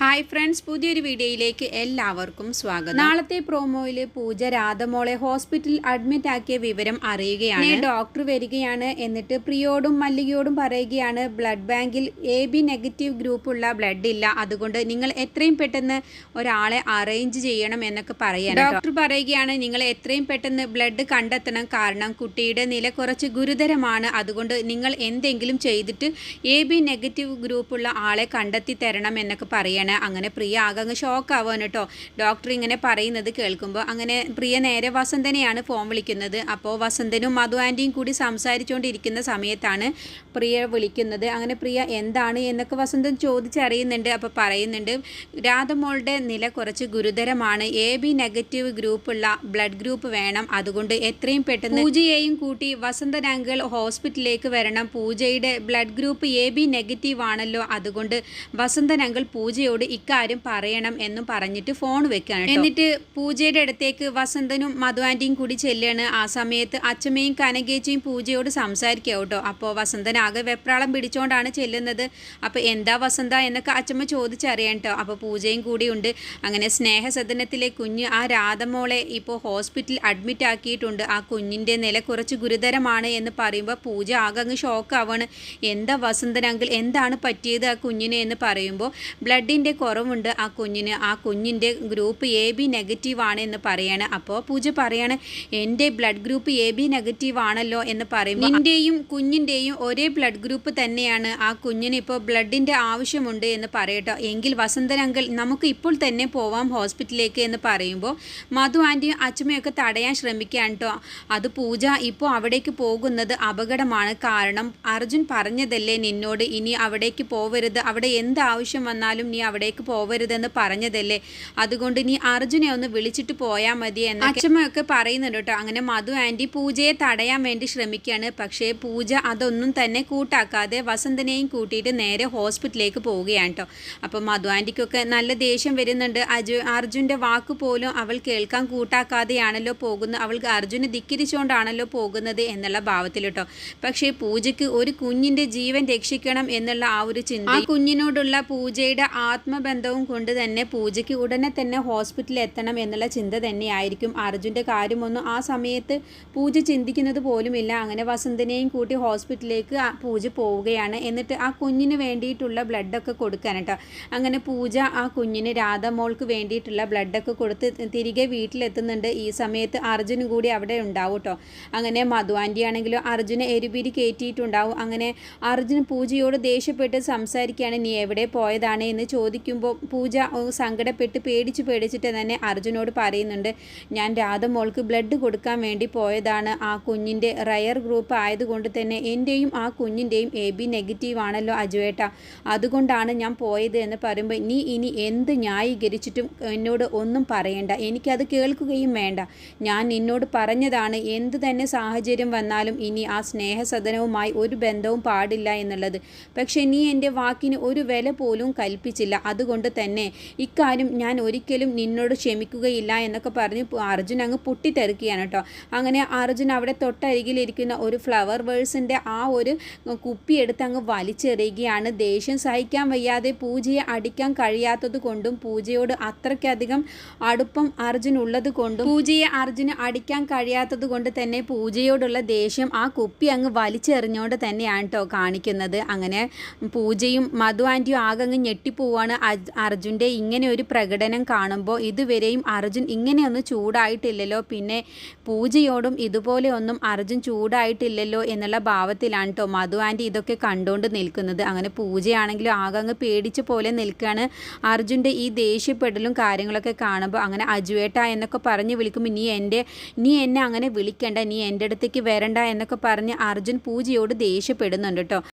Hi friends പുതിയൊരു വീഡിയോയിലേക്ക് എല്ലാവർക്കും സ്വാഗതം. നാളത്തെ പ്രോമോയിൽ പൂജ രാധമോളെ ഹോസ്പിറ്റലിൽ അഡ്മിറ്റ് ആക്കിയ വിവരം അറിയുകയാണ്. ഡോക്ടർ വരികയാണ് എന്നിട്ട് പ്രിയോടും മല്ലികയോടും പറയുകയാണ് ബ്ലഡ് ബാങ്കിൽ എ ബി നെഗറ്റീവ് ഗ്രൂപ്പുള്ള ബ്ലഡ് ഇല്ല. അതുകൊണ്ട് നിങ്ങൾ എത്രയും പെട്ടെന്ന് ഒരാളെ അറേഞ്ച് ചെയ്യണം എന്നൊക്കെ പറയാൻ ഡോക്ടർ പറയുകയാണ് നിങ്ങൾ എത്രയും പെട്ടെന്ന് ബ്ലഡ് കണ്ടെത്തണം. കാരണം കുട്ടിയുടെ നില കുറച്ച് ഗുരുതരമാണ്. അതുകൊണ്ട് നിങ്ങൾ എന്തെങ്കിലും ചെയ്തിട്ട് എ ബി നെഗറ്റീവ് ഗ്രൂപ്പുള്ള ആളെ കണ്ടെത്തി തരണം എന്നൊക്കെ പറയണം അങ്ങനെ പ്രിയ ആകെ അങ്ങ് ഷോക്ക് ആവാണ് കേട്ടോ. ഡോക്ടർ ഇങ്ങനെ പറയുന്നത് കേൾക്കുമ്പോൾ അങ്ങനെ പ്രിയ നേരെ വസന്തനെയാണ് ഫോൺ വിളിക്കുന്നത്. അപ്പോൾ വസന്തനും മധു ആന്റിയും കൂടി സംസാരിച്ചുകൊണ്ടിരിക്കുന്ന സമയത്താണ് പ്രിയ വിളിക്കുന്നത്. അങ്ങനെ പ്രിയ എന്താണ് എന്നൊക്കെ വസന്തൻ ചോദിച്ചറിയുന്നുണ്ട് അപ്പോൾ പറയുന്നുണ്ട് രാധമോളുടെ നില കുറച്ച് ഗുരുതരമാണ്. എ ബി നെഗറ്റീവ് ഗ്രൂപ്പുള്ള ബ്ലഡ് ഗ്രൂപ്പ് വേണം. അതുകൊണ്ട് എത്രയും പെട്ടെന്ന് പൂജയെയും കൂട്ടി വസന്തൻ അങ്കിൾ ഹോസ്പിറ്റലിലേക്ക് വരണം. പൂജയുടെ blood group A B negative ആണല്ലോ. അതുകൊണ്ട് വസന്തൻ അങ്കിൾ പൂജയോട് ഇക്കാര്യം പറയണം എന്നും പറഞ്ഞിട്ട് ഫോൺ വെക്കുകയാണ് എന്നിട്ട് പൂജയുടെ അടുത്തേക്ക് വസന്തനും മധു ആന്റിയും കൂടി ചെല്ലുകയാണ് ആ സമയത്ത് അച്ഛമ്മയും കനകേച്ചിയും പൂജയോട് സംസാരിക്കുക കേട്ടോ. അപ്പോൾ വസന്തൻ ആകെ വെപ്രാളം പിടിച്ചുകൊണ്ടാണ് ചെല്ലുന്നത്. അപ്പോൾ എന്താ വസന്ത എന്നൊക്കെ അച്ഛമ്മ ചോദിച്ചറിയാൻ കേട്ടോ. അപ്പോൾ പൂജയും കൂടിയുണ്ട് അങ്ങനെ സ്നേഹസദനത്തിലെ കുഞ്ഞ് ആ രാധമോളെ ഇപ്പോൾ ഹോസ്പിറ്റലിൽ അഡ്മിറ്റ് ആക്കിയിട്ടുണ്ട്. ആ കുഞ്ഞിന്റെ നില കുറച്ച് ഗുരുതരമാണ് എന്ന് പറയുമ്പോൾ പൂജ ആകെ അങ്ങ് ഷോക്കാവാണ് എന്താ വസന്തൻ അങ്കിൾ എന്താണ് പറ്റിയത് ആ കുഞ്ഞിനെ എന്ന് പറയുമ്പോൾ ബ്ലഡിന്റെ കുറവുണ്ട്. ആ കുഞ്ഞിന് ആ കുഞ്ഞിന്റെ ഗ്രൂപ്പ് എ ബി നെഗറ്റീവ് ആണ് എന്ന് പറയാണ്. അപ്പോൾ പൂജ പറയാണ് എന്റെ blood group A B negative ആണല്ലോ എന്ന് പറയുമ്പോൾ നിന്റെയും കുഞ്ഞിന്റെയും ഒരേ ബ്ലഡ് ഗ്രൂപ്പ് തന്നെയാണ്. ആ കുഞ്ഞിന് ഇപ്പോൾ ബ്ലഡിന്റെ ആവശ്യമുണ്ട് എന്ന് പറയട്ടോ. എങ്കിൽ വസന്തരങ്കൽ നമുക്ക് ഇപ്പോൾ തന്നെ പോവാം ഹോസ്പിറ്റലിലേക്ക് എന്ന് പറയുമ്പോൾ മധു ആന്റിയും അച്ഛമ്മയൊക്കെ തടയാൻ ശ്രമിക്കുകയാണ് അത് പൂജ ഇപ്പോൾ അവിടേക്ക് പോകുന്നത് അപകടമാണ്. കാരണം അർജുൻ പറഞ്ഞതല്ലേ നിന്നോട് ഇനി അവിടേക്ക് പോവരുത്. അവിടെ എന്ത് ആവശ്യം വന്നാലും നീ അവിടേക്ക് പോവരുതെന്ന് പറഞ്ഞതല്ലേ? അതുകൊണ്ട് നീ അർജുനെ ഒന്ന് വിളിച്ചിട്ട് പോയാൽ മതി എന്ന് അച്ഛമ്മയൊക്കെ പറയുന്നുണ്ട് കേട്ടോ. അങ്ങനെ മധു ആന്റി പൂജയെ തടയാൻ വേണ്ടി ശ്രമിക്കുകയാണ്. പക്ഷേ പൂജ അതൊന്നും തന്നെ കൂട്ടാക്കാതെ വസന്തനെയും കൂട്ടിയിട്ട് നേരെ ഹോസ്പിറ്റലിലേക്ക് പോവുകയാണ് കേട്ടോ. അപ്പോൾ മധു ആന്റിക്കൊക്കെ നല്ല ദേഷ്യം വരുന്നുണ്ട്. അജു അർജുന്റെ വാക്ക് പോലും അവൾ കേൾക്കാൻ കൂട്ടാക്കാതെയാണല്ലോ പോകുന്നത്. അവൾക്ക് അർജുനെ ധിക്കരിച്ചുകൊണ്ടാണല്ലോ പോകുന്നത് എന്നുള്ള ഭാവത്തിൽ കേട്ടോ. പക്ഷേ പൂജയ്ക്ക് ഒരു കുഞ്ഞിന്റെ ജീവൻ രക്ഷിക്കണം എന്നുള്ള ആ ഒരു ചിന്ത ആ കുഞ്ഞിനോടുള്ള പൂജയുടെ ആത്മബന്ധവും കൊണ്ട് തന്നെ പൂജയ്ക്ക് ഉടനെ തന്നെ ഹോസ്പിറ്റലിൽ എത്തണം എന്നുള്ള ചിന്ത തന്നെയായിരിക്കും. അർജുന്റെ കാര്യമൊന്നും ആ സമയത്ത് പൂജ ചിന്തിക്കുന്നത് പോലുമില്ല. അങ്ങനെ വസന്തനെയും കൂട്ടി ഹോസ്പിറ്റലിലേക്ക് പൂജ പോവുകയാണ്. എന്നിട്ട് ആ കുഞ്ഞിന് വേണ്ടിയിട്ടുള്ള ബ്ലഡൊക്കെ കൊടുക്കാൻ കേട്ടോ. അങ്ങനെ പൂജ ആ കുഞ്ഞിന് രാധമോൾക്ക് വേണ്ടിയിട്ടുള്ള ബ്ലഡൊക്കെ കൊടുത്ത് തിരികെ വീട്ടിലെത്തുന്നുണ്ട്. ഈ സമയത്ത് അർജുനും കൂടി അവിടെ ഉണ്ടാവും കേട്ടോ. അങ്ങനെ മധു ആന്റി ആണെങ്കിലും അർജുനെ എരുപിരി കയറ്റിയിട്ടുണ്ടാവും. അങ്ങനെ അർജുൻ പൂജയോട് ദേഷ്യപ്പെട്ട് സംസാരിക്കുകയാണ് നീ എവിടെ പോയതാണ്? എന്ന് ചോദിക്കുമ്പോൾ പൂജ സങ്കടപ്പെട്ട് പേടിച്ച് പേടിച്ചിട്ട് തന്നെ അർജുനോട് പറയുന്നുണ്ട് ഞാൻ രാധ രാധമോൾക്ക് ബ്ലഡ് കൊടുക്കാൻ വേണ്ടി പോയതാണ്. ആ കുഞ്ഞിന്റെ റയർ ഗ്രൂപ്പ് ആയതുകൊണ്ട് തന്നെ എന്റെയും ആ കുഞ്ഞിന്റെയും എ ബി നെഗറ്റീവ് ആണല്ലോ അജുവേട്ട. അതുകൊണ്ടാണ് ഞാൻ പോയത് എന്ന് പറയുമ്പോൾ നീ ഇനി എന്ത് ന്യായീകരിച്ചിട്ടും എന്നോട് ഒന്നും പറയണ്ട. എനിക്കത് കേൾക്കുകയും വേണ്ട. ഞാൻ നിന്നോട് പറഞ്ഞതാണ് എന്ത് തന്നെ സാഹചര്യം വന്നാലും ഇനി ആ സ്നേഹസദനവുമായി ഒരു ബന്ധവും പാടില്ല എന്നുള്ളത്. പക്ഷേ നീ എന്റെ വാക്കിന് ഒരു വില പോലും കൽപ്പിച്ചില്ല. അതുകൊണ്ട് തന്നെ ഇക്കാര്യം ഞാൻ ഒരിക്കലും നിന്നോട് ക്ഷമിക്കുകയില്ല എന്നൊക്കെ പറഞ്ഞ് അർജുൻ അങ്ങ് പൊട്ടിത്തെറിക്കുകയാണ് കേട്ടോ. അങ്ങനെ അർജുൻ അവിടെ തൊട്ടരികിലിരിക്കുന്ന ഒരു ഫ്ലവർ വേഴ്സിന്റെ ആ ഒരു കുപ്പി എടുത്ത് അങ്ങ് വലിച്ചെറിയുകയാണ്. ദേഷ്യം സഹിക്കാൻ വയ്യാതെ പൂജയെ അടിക്കാൻ കഴിയാത്തത് കൊണ്ടും പൂജയോട് അത്രയ്ക്കധികം അടുപ്പം അർജുൻ ഉള്ളത് കൊണ്ടും പൂജയെ അർജുന് അടിക്കാൻ കഴിയാത്തത് കൊണ്ട് തന്നെ പൂജയോടുള്ള ദേഷ്യം ആ കുപ്പി അങ്ങ് വലിച്ചെറിഞ്ഞുകൊണ്ട് തന്നെയാണ് കേട്ടോ കാണിക്കുന്നത്. അങ്ങനെ പൂജയും മധു ആന്റിയും ആകെ അങ്ങ് ഞെട്ടിപ്പോവാണ്. അജ്- അർജുന്റെ ഇങ്ങനെ ഒരു പ്രകടനം കാണുമ്പോൾ ഇതുവരെയും അർജുൻ ഇങ്ങനെയൊന്നും ചൂടായിട്ടില്ലല്ലോ. പിന്നെ പൂജയോടും ഇതുപോലെ ഒന്നും അർജുൻ ചൂടായിട്ടില്ലല്ലോ എന്നുള്ള ഭാവത്തിലാണ് കേട്ടോ മധു ആന്റി ഇതൊക്കെ കണ്ടുകൊണ്ട് നിൽക്കുന്നത്. അങ്ങനെ പൂജയാണെങ്കിലും ആകെ അങ്ങ് പേടിച്ച പോലെ നിൽക്കുകയാണ് അർജുന്റെ ഈ ദേഷ്യപ്പെടലും കാര്യങ്ങളൊക്കെ കാണുമ്പോൾ. അങ്ങനെ അജുവേട്ട എന്നൊക്കെ പറഞ്ഞ് വിളിക്കുമ്പോൾ നീ എന്റെ നീ എന്നെ അങ്ങനെ വിളിക്കണ്ട നീ എന്റെ അടുത്തേക്ക് വരണ്ട എന്നൊക്കെ പറഞ്ഞ് അർജുൻ പൂജയോട് ദേഷ്യപ്പെടുന്നുണ്ട് കേട്ടോ